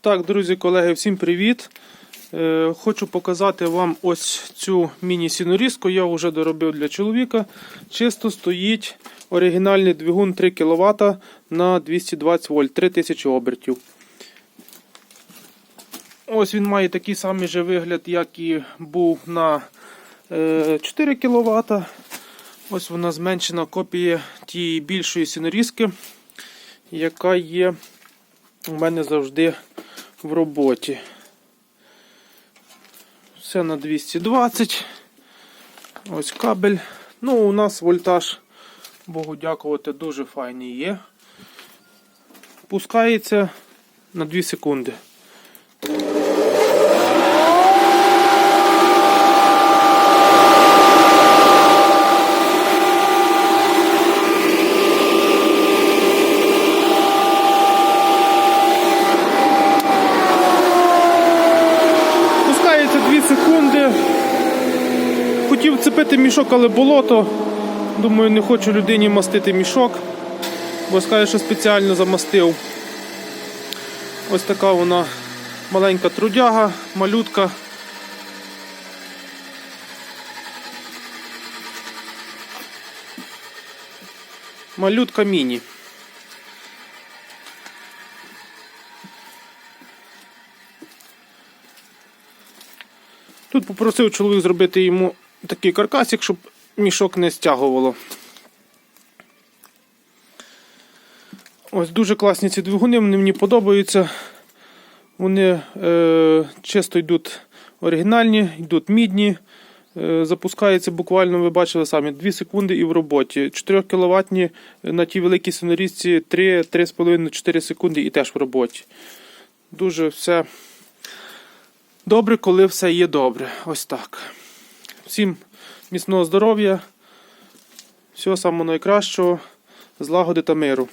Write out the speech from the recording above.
Так, друзі, колеги, всім привіт! Е, хочу показати вам ось цю міні-сінорізку. Я вже доробив для чоловіка. Чисто стоїть оригінальний двигун 3 кВт на 220 вольт, 3000 обертів. Ось він має такий самий же вигляд, як і був на е, 4 кВт. Ось вона зменшена копія тієї більшої сінорізки, яка є у мене завжди в роботі. Все на 220. Ось кабель. Ну, у нас вольтаж, Богу дякувати, дуже файний є. Пускається на 2 секунди. Пускається 2 секунди. Хотів цепити мішок, але болото. Думаю, не хочу людині мастити мішок, бо скаже, що спеціально замастив. Ось така вона маленька трудяга, малютка. Малютка міні. Тут попросив чоловік зробити йому такий каркасик, щоб мішок не стягувало. Ось дуже класні ці двигуни, вони мені подобаються. Вони е, чисто йдуть оригінальні, йдуть мідні. Е, запускаються буквально, ви бачили самі, 2 секунди і в роботі. 4 кВт на тій великій сонорізці 3-3,5-4 секунди і теж в роботі. Дуже все добре, коли все є добре. Ось так. Всім міцного здоров'я, всього самого найкращого, злагоди та миру.